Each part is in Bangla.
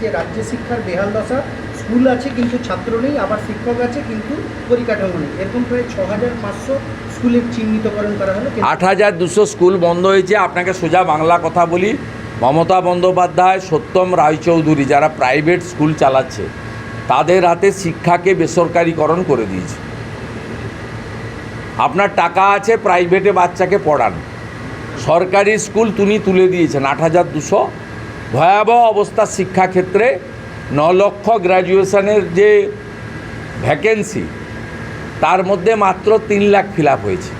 যে রাজ্য শিক্ষার বেহাল দশা, স্কুল আছে কিন্তু ছাত্র নেই, আবার শিক্ষক আছে কিন্তু পরিকাঠামো নেই। এরকম প্রায় ছ হাজার পাঁচশো স্কুলের চিহ্নিতকরণ করা হলো আট হাজার দুশো স্কুল বন্ধ হয়েছে। আপনাকে সোজা বাংলা কথা বলি। মমতা বন্দ্যোপাধ্যায়, সত্যম রায়চৌধুরী যারা প্রাইভেট স্কুল চালাচ্ছে, তাদের হাতে শিক্ষাকে বেসরকারিকরণ করে দিয়েছে। আপনার টাকা আছে, প্রাইভেটে বাচ্চাকে পড়ান। সরকারি স্কুল তিনি তুলে দিয়েছেন আট হাজার দুশো। ভয়াবহ অবস্থা শিক্ষাক্ষেত্রে ন লক্ষ গ্র্যাজুয়েশনের যে ভ্যাকেন্সি তার মধ্যে মাত্র তিন লাখ ফিল হয়েছে।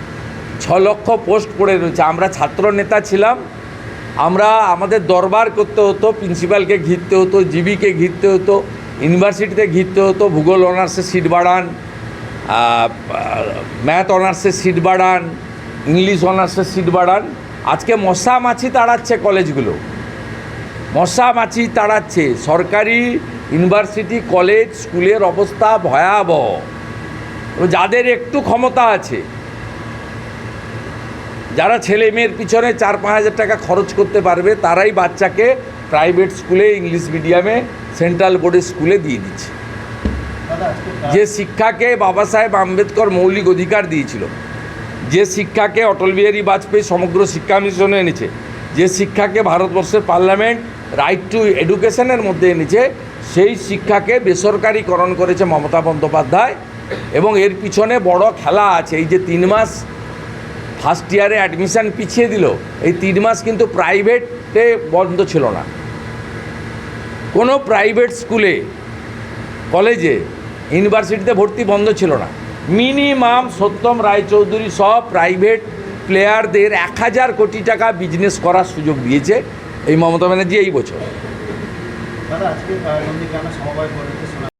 ছ লক্ষ পোস্ট পড়ে রয়েছে। আমরা ছাত্র নেতা ছিলাম। আমরা আমাদের দরবার করতে হতো প্রিন্সিপালকে ঘিরতে হতো জিবিকে ঘিরতে হতো ইউনিভার্সিটিতে ঘিরতে হতো, ভূগোল অনার্সে সিট বাড়ান ম্যাথ অনার্সে সিট বাড়ান ইংলিশ অনার্সে সিট বাড়ান। আজকে মশা মাছি তাড়াচ্ছে কলেজগুলো মশা মাছি তাড়াচ্ছে। সরকারি ইউনিভার্সিটি কলেজ স্কুলের অবস্থা ভয়াবহ। যাদের একটু ক্ষমতা আছে যারা ছেলে মেয়ের পিছনে চার পাঁচ হাজার টাকা খরচ করতে পারবে তারাই বাচ্চাকে প্রাইভেট স্কুলে ইংলিশ মিডিয়ামে সেন্ট্রাল বোর্ডের স্কুলে দিয়ে দিচ্ছে। যে শিক্ষাকে বাবা সাহেব আম্বেদকর মৌলিক অধিকার দিয়েছিল যে শিক্ষাকে অটল বিহারী বাজপেয়ী সমগ্র শিক্ষা মিশনে এনেছে যে শিক্ষাকে ভারতবর্ষের পার্লামেন্ট রাইট টু এডুকেশনের মধ্যে এনেছে, সেই শিক্ষাকে বেসরকারিকরণ করেছে মমতা বন্দ্যোপাধ্যায় এবং এর পিছনে বড় খেলা আছে। এই যে তিন মাস ফার্স্ট ইয়ারে অ্যাডমিশান পিছিয়ে দিল, এই তিন মাস কিন্তু প্রাইভেটে বন্ধ ছিল না। কোনো প্রাইভেট স্কুলে কলেজে ইউনিভার্সিটিতে ভর্তি বন্ধ ছিল না। মিনিমাম সত্যম রায়চৌধুরী সব প্রাইভেট প্লেয়ারদের এক হাজার কোটি টাকা বিজনেস করার সুযোগ দিয়েছে এই মমতা ব্যানার্জি এই বছর। দাদা, আজকে সমবায় করেছে